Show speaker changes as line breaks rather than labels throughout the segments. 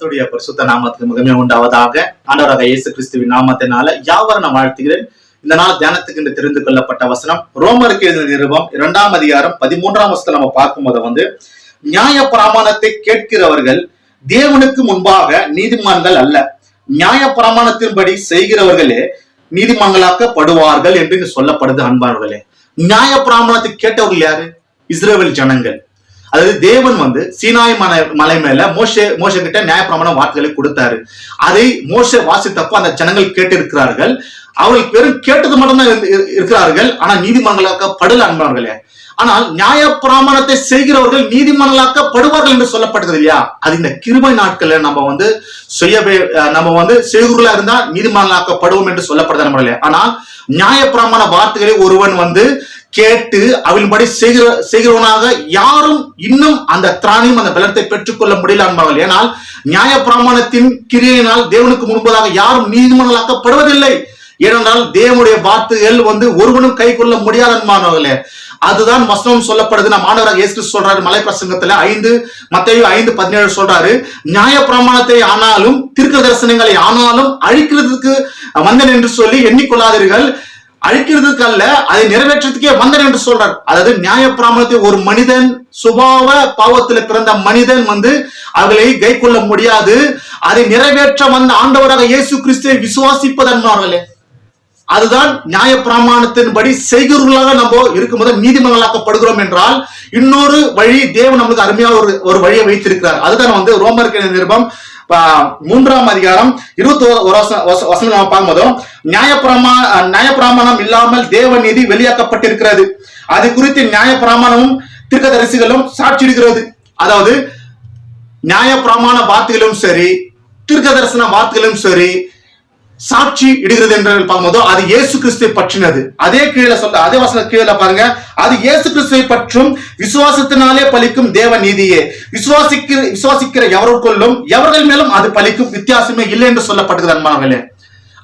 கர்த்தருடைய பரிசுத்த நாமத்துக்கு முகமே உண்டாவதாக ஆண்டவராக இயேசு கிறிஸ்துவின் நாமத்தினால யாவரும் நான் வாழ்த்துகிறேன். இந்த நாள் தியானத்துக்கு என்று தெரிந்து கொள்ளப்பட்ட வசனம் ரோமருக்கு எழுதின நிருபம் இரண்டாம் அதிகாரம் பதிமூன்றாம் வசனத்தை நம்ம பார்க்கும்போது வந்து நியாய பிரமாணத்தை கேட்கிறவர்கள் தேவனுக்கு முன்பாக நீதிமான்கள் அல்ல. நியாய பிரமாணத்தின்படி செய்கிறவர்களே நீதிமங்களாக்கப்படுவார்கள் என்று சொல்லப்படுது அன்பார்களே நியாய பிராமணத்தை கேட்டவர்கள் யாரு? இஸ்ரேல் ஜனங்கள். அதாவது தேவன் வந்து சீனாய் மலை மலை மேல மோசே மோச கிட்ட நியாயப்பிரமாண வார்த்தைகளை கொடுத்தாரு. அதை மோச வாசித்தப்போ அந்த ஜனங்கள் கேட்டு இருக்கிறார்கள் அவர்கள் வெறும் கேட்டது மட்டும்தான் இருக்கிறார்கள். ஆனா நீதிமன்றங்களாக்கப்படல அன்பார்களே ஆனால் நியாய பிராமணத்தை செய்கிறவர்கள் நீதிமன்றங்களாக்கப்படுவார்கள் என்று சொல்லப்பட்டது இல்லையா? அது இந்த கிருமை நாட்கள்ல நம்ம வந்து செய்யவே அஹ் நம்ம வந்து செய்குறா இருந்தா நீதிமன்றங்களாக்கப்படுவோம் என்று சொல்லப்படுது நம்மளே ஆனால் நியாய பிராமண வார்த்தைகளை ஒருவன் வந்து கேட்டு அவளின்படி செய்கிற செய்கிறவனாக யாரும் இன்னும் அந்த திராணியும் அந்த பலத்தை பெற்றுக்கொள்ள முடியல அன்பார்கள். ஏனால் நியாய பிரமாணத்தின் கிரியையினால் தேவனுக்கு முன்பதாக யாரும் நீதிமன்றங்களாக்கப்படுவதில்லை ஏனென்றால் தேவனுடைய வார்த்தைகள் வந்து ஒருவனும் கை கொள்ள முடியாத அன்பானவர்களே. அதுதான் வசனம் சொல்லப்படுது. நம்ம ஆண்டவராக இயேசு சொல்றாரு மலை பிரசங்கத்துல ஐந்து மத்தையும் ஐந்து பதினேழு சொல்றாரு நியாய பிரமாணத்தை ஆனாலும் தீர்க்க தரிசனங்களை ஆனாலும் அழிக்கிறதுக்கு வந்தன் என்று சொல்லி எண்ணிக்கொள்ளாதீர்கள். அழிக்கிறதுக்கு அல்ல அதை நிறைவேற்றத்துக்கே வந்தன் என்று சொல்றார். அதாவது நியாய பிரமாணத்தை ஒரு மனிதன் சுபாவ பாவத்தில் பிறந்த மனிதன் வந்து அவர்களை கை கொள்ள முடியாது. அதை நிறைவேற்ற வந்த ஆண்டவராக இயேசு கிறிஸ்துவை விசுவாசிப்பதன்பார்களே அதுதான் நியாய பிரமாணத்தின்படி செய்கிறவர்களாக நம்ம இருக்கும்போது நீதிமன்றங்களாக்கப்படுகிறோம் என்றால் இன்னொரு வழி தேவன் நம்மளுக்கு அருமையாக ஒரு ஒரு வழியை வைத்திருக்கிறார். அதுதான் வந்து ரோமருக்கு நிருபம் மூன்றாம் அதிகாரம் இருபத்தி ஒரு வசனம் வச- நம்ம பார்க்கும்போதும் நியாயப்பிரமா நியாயப்பிரமாணம் இல்லாமல் தேவ நீதி வெளியாக்கப்பட்டிருக்கிறது. அது குறித்து நியாயப்பிரமாணமும் தீர்க்கதரிசிகளும் சாட்சியிடுகிறது அதாவது நியாயப்பிரமாண வார்த்தைகளும் சரி தீர்க்கதரிசன வார்த்தைகளும் சரி சாட்சி இடுகிறது என்று பார்க்கும்போதோ அது இயேசு கிறிஸ்துவை பற்றினது. அதே கீழே சொல்ல அதே வசன கீழே பாருங்க. அது இயேசு கிறிஸ்துவை பற்றும் விசுவாசத்தினாலே பலிக்கும் தேவ நீதியே. விசுவாசிக்கிற விசுவாசிக்கிற எவருக்குள்ளும் எவர்கள் மேலும் அது பலிக்கும் வித்தியாசமே இல்லை என்று சொல்லப்படுகிறது அன்பானவர்களே.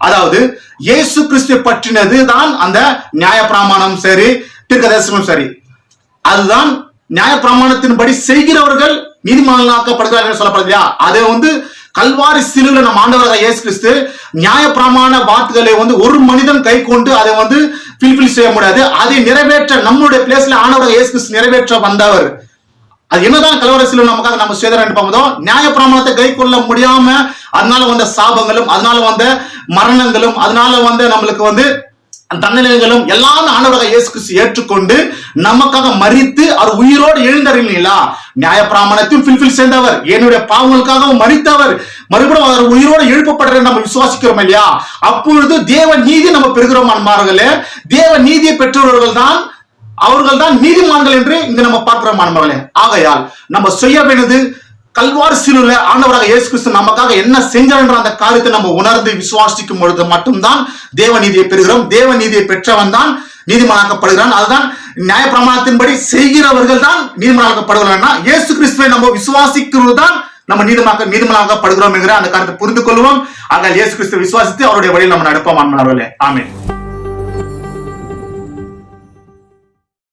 அதாவது இயேசு கிறிஸ்துவை பற்றினது தான் அந்த நியாய பிரமாணம் சரி தீர்க்கதரிசனம் சரி. அதுதான் நியாய பிரமாணத்தின்படி செய்கிறவர்கள் நீதிமன்றங்களாக்கப்படுகிறார்கள் என்று சொல்லப்படுது இல்லையா? அதை வந்து கல்வாரி சிலுவில் நம்ம ஆண்டவராக இயேசு கிறிஸ்து நியாய பிரமாண வார்த்தைகளை வந்து ஒரு மனிதன் கை கொண்டு அதை வந்து ஃபில்ஃபில் செய்ய முடியாது. அதை நிறைவேற்ற நம்மளுடைய பிளேஸ்ல ஆண்டவராக இயேசு கிறிஸ்து நிறைவேற்ற வந்தவர். அது என்னதான் கலவரசிலும் நமக்காக நம்ம சேதரம் பார்ப்பதோ நியாய பிரமாணத்தை கை கொள்ள முடியாம அதனால வந்த சாபங்களும் அதனால வந்த மரணங்களும் அதனால வந்த நம்மளுக்கு வந்து தண்டனைகளும் எல்லாம் ஆண்டவராக இயேசு கிறிஸ்து ஏற்றுக்கொண்டு நமக்காக மறித்து அவர் உயிரோடு எழுந்தறிங்களா நியாய பிராமணத்தையும் ஃபில்ஃபில் சேர்ந்தவர் என்னுடைய பாவங்களுக்காகவும் மறித்தவர் மறுபடியும் அவர் உயிரோடு எழுப்பப்படுற நம்ம விசுவாசிக்கிறோம் இல்லையா? அப்பொழுது தேவ நீதி நம்ம பெறுகிறோம் அன்பார்களே. தேவ நீதியை பெற்றவர்கள் தான் அவர்கள் தான் நீதிமான்கள் என்று இங்கு நம்ம பார்க்கிறோம் அன்பார்களே. ஆகையால் நம்ம செய்ய வேண்டியது கல்வார் சிலுல ஆண்டவராக இயேசு கிறிஸ்து நமக்காக என்ன செஞ்சார்ன்ற அந்த காரியத்தை நம்ம உணர்ந்து விசுவாசிக்கும் பொழுது மட்டும்தான் தேவ நீதியை பெறுகிறோம். தேவ நீதியை பெற்றவன் தான் நீதிமனாக்கப்படுகிறான். அதுதான் நியாய பிரமாணத்தின்படி செய்கிறவர்கள் தான் நீதிமனாக்கப்படுகிறான் இயேசு கிறிஸ்துவை நம்ம விசுவாசிக்கிறது தான் நம்ம நீதிமாக்க நீதிமனாக்கப்படுகிறோம் என்கிற அந்த காரியத்தை புரிந்து கொள்வோம். ஆனால் இயேசு கிறிஸ்துவை விசுவாசித்து அவருடைய வழியில் நம்ம நடப்போம். ஆமே